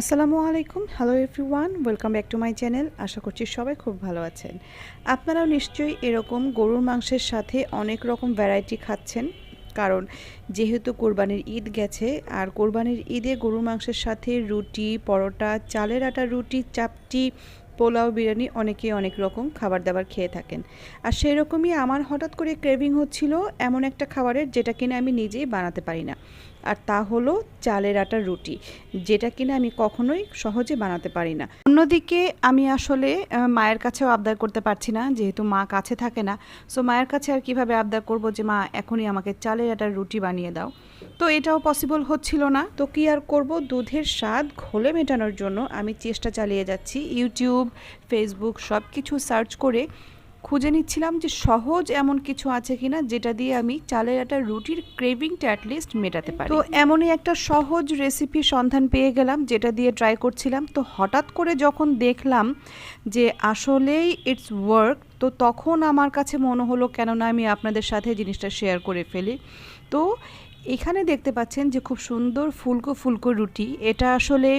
আসসালামু আলাইকুম। Hello everyone welcome back to my channel আশা করছি সবাই খুব ভালো আছেন। আপনারাও নিশ্চয়ই এরকম গরুর মাংসের সাথে অনেক রকম ভ্যারাইটি খাচ্ছেন। কারণ যেহেতু কোরবানির ঈদ গেছে, আর কোরবানির ঈদে গরুর মাংসের সাথে রুটি, পরোটা, চালের আটা, রুটি, চাপটি, পোলাও, বিরিয়ানি অনেকেই অনেক রকম খাবার দাবার খেয়ে থাকেন। আর সেই রকমই আমার হঠাৎ করে ক্রেভিং হচ্ছিল এমন একটা খাবারের যেটা কিনা আমি নিজেই বানাতে পারি না। আর তা হলো চালের আটার রুটি, যেটা কিনা আমি কখনোই সহজে বানাতে পারি না। অন্যদিকে আমি আসলে মায়ের কাছেও আবদার করতে পারছি না, যেহেতু মা কাছে থাকে না সো মায়ের কাছে আর কীভাবে আবদার করব যে, মা, এখনই আমাকে চালের আটার রুটি বানিয়ে দাও। তো এটাও পসিবল হচ্ছিল না। তো কি আর করব? দুধের স্বাদ ঘোলে মেটানোর জন্য আমি চেষ্টা চালিয়ে যাচ্ছি। ইউটিউব ফেসবুক সব কিছু সার্চ করে খুঁজে নিচ্ছিলাম যে সহজ এমন কিছু আছে কিনা যেটা দিয়ে আমি চালের আটার রুটির ক্রেভিংটা অ্যাটলিস্ট মেটাতে পারি। তো এমনই একটা সহজ রেসিপি সন্ধান পেয়ে গেলাম, যেটা দিয়ে ট্রাই করছিলাম। তো হঠাৎ করে যখন দেখলাম যে আসলেই ইটস ওয়ার্ক তো তখন আমার কাছে মনে হলো, কেননা আমি আপনাদের সাথে জিনিসটা শেয়ার করে ফেলি। তো এখানে দেখতে পাচ্ছেন যে খুব সুন্দর ফুলকো ফুলকো রুটি। এটা আসলে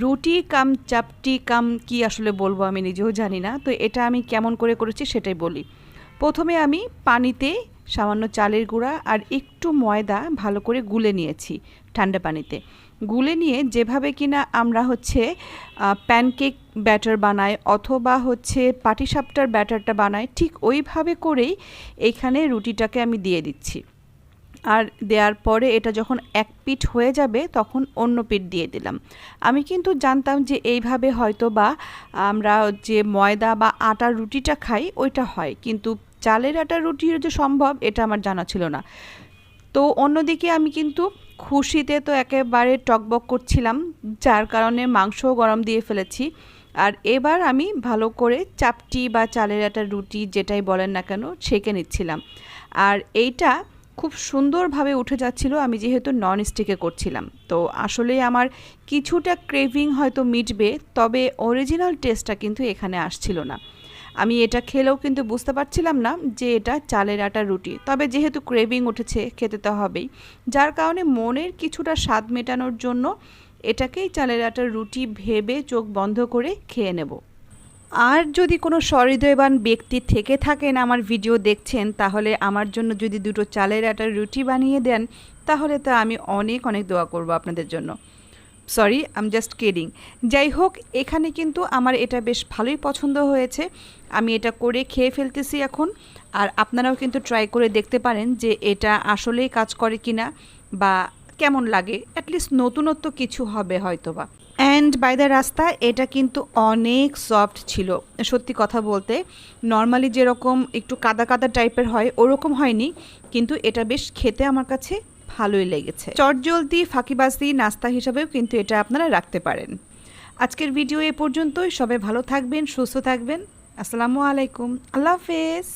রুটি কাম চাপটি কাম কি আসলে বলব আমি নিজেও জানি না। তো এটা আমি কেমন করে করেছি সেটাই বলি। প্রথমে আমি পানিতে সামান্য চালের গুঁড়া আর একটু ময়দা ভালো করে গুলে নিয়েছি ঠান্ডা পানিতে। গুলে নিয়ে যেভাবে কিনা আমরা হচ্ছে প্যানকেক ব্যাটার বানাই অথবা হচ্ছে পাটিসাপটার ব্যাটারটা বানাই ঠিক ওইভাবে করেই এইখানে রুটিটাকে আমি দিয়ে দিচ্ছি। আর দেওয়ার পরে এটা যখন এক পিঠ হয়ে যাবে, তখন অন্য পিঠ দিয়ে দিলাম। আমি কিন্তু জানতাম যে এইভাবে হয়তো বা আমরা যে ময়দা বা আটার রুটিটা খাই, ওইটা হয়। কিন্তু চালের আটার রুটির যে সম্ভব, এটা আমার জানা ছিল না। তো অন্যদিকে আমি কিন্তু খুশিতে তো একেবারে টকবক করছিলাম, যার কারণে মাংসও গরম দিয়ে ফেলেছি। আর এবার আমি ভালো করে চাপটি বা চালের আটার রুটি যেটাই বলেন না কেন সেঁকে নিচ্ছিলাম। আর এইটা খুব সুন্দরভাবে উঠে যাচ্ছিল, আমি যেহেতু নন স্টিকে করছিলাম। তো আসলে আমার কিছুটা ক্রেভিং হয়তো মিটবে, তবে অরিজিনাল টেস্টটা কিন্তু এখানে আসছিল না। আমি এটা খেলেও কিন্তু বুঝতে পারছিলাম না যে এটা চালের আটার রুটি, তবে যেহেতু ক্রেভিং উঠেছে, খেতে তো হবেই। যার কারণে মনের কিছুটা স্বাদ মেটানোর জন্য এটাকেই চালের আটার রুটি ভেবে চোখ বন্ধ করে খেয়ে নেব। আর যদি কোনো সহৃদয়বান ব্যক্তি থেকে থাকেন আমার ভিডিও দেখছেন, তাহলে আমার জন্য যদি দুটো চালের আটার রুটি বানিয়ে দেন, তাহলে তো আমি অনেক অনেক দোয়া করব আপনাদের জন্য। সরি আম জাস্ট কেডিং যাই হোক, এখানে কিন্তু আমার এটা বেশ ভালোই পছন্দ হয়েছে। আমি এটা করে খেয়ে ফেলতেছি এখন। আর আপনারাও কিন্তু ট্রাই করে দেখতে পারেন যে এটা আসলেই কাজ করে কিনা বা কেমন লাগে। অ্যাটলিস্ট নতুনত্ব কিছু হবে হয়তো বা অ্যান্ড বাই দ্য রাস্তা এটা কিন্তু অনেক সফট ছিল। সত্যি কথা বলতে নর্মালি যেরকম একটু কাদা কাদা টাইপের হয়, ওরকম হয়নি, কিন্তু এটা বেশ খেতে আমার কাছে ভালোই লেগেছে। চটজলদি ফাঁকিবাজি, নাস্তা হিসাবেও কিন্তু এটা আপনারা রাখতে পারেন। আজকের ভিডিও এ পর্যন্তই। সবাই ভালো থাকবেন, সুস্থ থাকবেন। আসসালামু আলাইকুম। আল্লাহ হাফেজ।